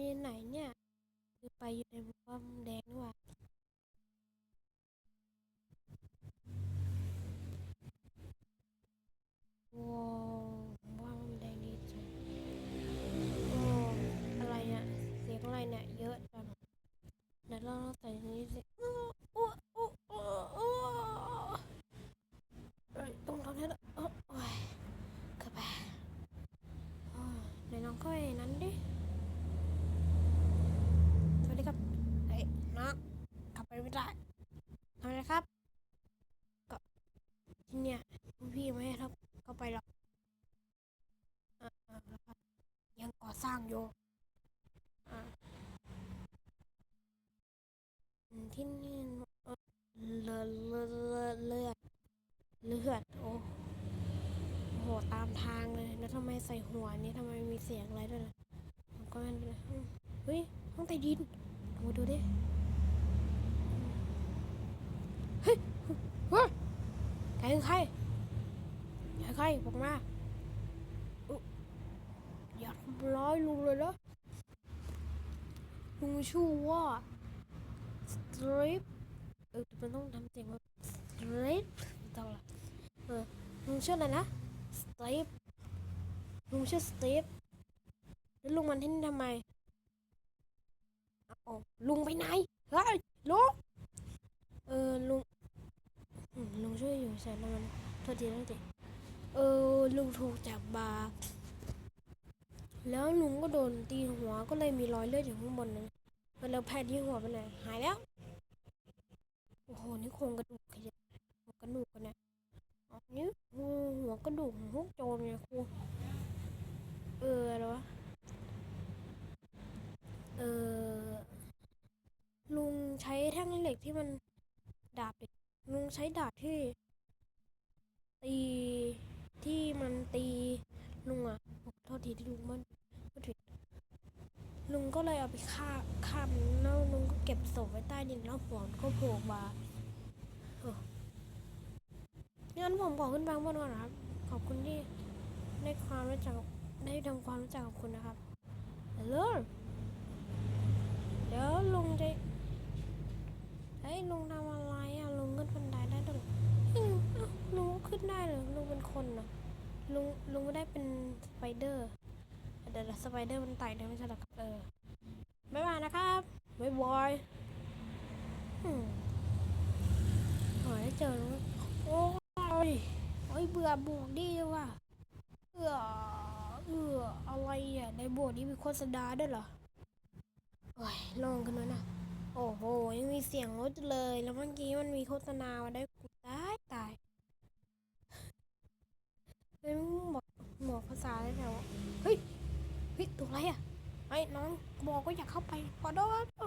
ที่ไหนเนี่ยคือไปอยู่ในป้อมแดงนี่หว่าว้าวป้อมแดงดีจังโอ้อะไรเนี่ย เสียงอะไรเนี่ย เยอะจังเดี๋ยวเราลองใส่นี้สิอู้อู้อู้อู้อู้เอ้ยตรงตรงนี้ละโอ้โอ้ยเข้าไปโอ้ยไหนลองเข้าไปในนั้นดิ สวัสดีครับเอ้ยน้องขับ ได้ทำไมครับ ก็ที่เนี่ยพี่ไม่ให้ครับเข้าไปหรอกอ่าอ่าแล้วก็ยังก่อสร้างอยู่อ่าอืมที่นี่เออเลือดเลือดเลือดเลือดเลือดโอ้โหตามทางเลยแล้วทำไมใส่หัวนี้ทำไมมีเสียงอะไรด้วยล่ะก็ม่เป็นไรอืมเฮ้ยห้องใต้ดินดูดูดิเฮ้ยเฮ้ยใครคือใครใครใครบอกมาอย่าทำร้ายลุงเลยนะลุงชื่อว่าสตรีปเออมันต้องทำเสียงว่าสตรีปต้องละเออลุงชื่ออะไรนะสตรีปลุงชื่อสตรีปแล้วลุงมันที่นี่ทำไมโอ้ลุงไปไหนเฮ้ยลุงเออลุง ลุงช่วยอยู่ใช่แล้วมันโทษทีโทษทีเออลุงถูกจับบาแล้วลุงก็โดนตีหัวก็เลยมีรอยเลือดอยู่ข้างบนนึงแล้วแพทย์ที่หัวไปไหนหายแล้วโอ้โหนี่โครงกระดูกขยับหัวกระดูกกันนี่ยอ๋อนี่หัวกระดูกของพวกโจรไงครูเอออะไรวะเออลุงใช้แท่งเหล็กที่มันดาบเดิ ลุงใช้ดาบที่ ตีที่มันตีลุงอะขอโทษทีที่ลุงมันพูดผิดลุงก็เลยเอาไปฆ่าฆ่ามันแล้วลุงก็เก็บศพไว้ใต้ดินแล้วหัวมันก็โผล่มาเอองั้นผมขอขึ้นไปข้างบนก่อนนะครับ ขอบคุณที่ได้ความรู้จักได้ทำความรู้จักกับคุณนะครับฮัลโหล เดี๋ยวลุงจะเฮ้ยลุงทำอะไรอะลุงขึ้นบันไดได้ด้วยเหรอเฮ้ยเอ้าลุงขึ้นได้เหรอ ลุงเนนะลุงลุงไม่ได้เป็นสไปเดอร์เดี๋ยวสไปเดอร์มันไต่ได้ไม่ใช่หรอครับเออบ๊ายบายนะครับบ๊ายบายหอยเจอล้วโอ้ยโอ้ยเบื่อบวกดีว่ะเออเอออะไรอะในบวกนี้มีโฆษณาด้วยเหรอโอ้ยล่งขึ้นมานะโอ้โหยังมีเสียงรถเลย แล้วเมื่อกี้มันมีโฆษณามาได้วยกูตายตายเฮ้ยมึงบอกบอกภาษา ได้แล้วเฮ้ยเฮ้ยตัวอะไรอะไอ้น้องบอกว่าอยากเข้าไปขอโทษเ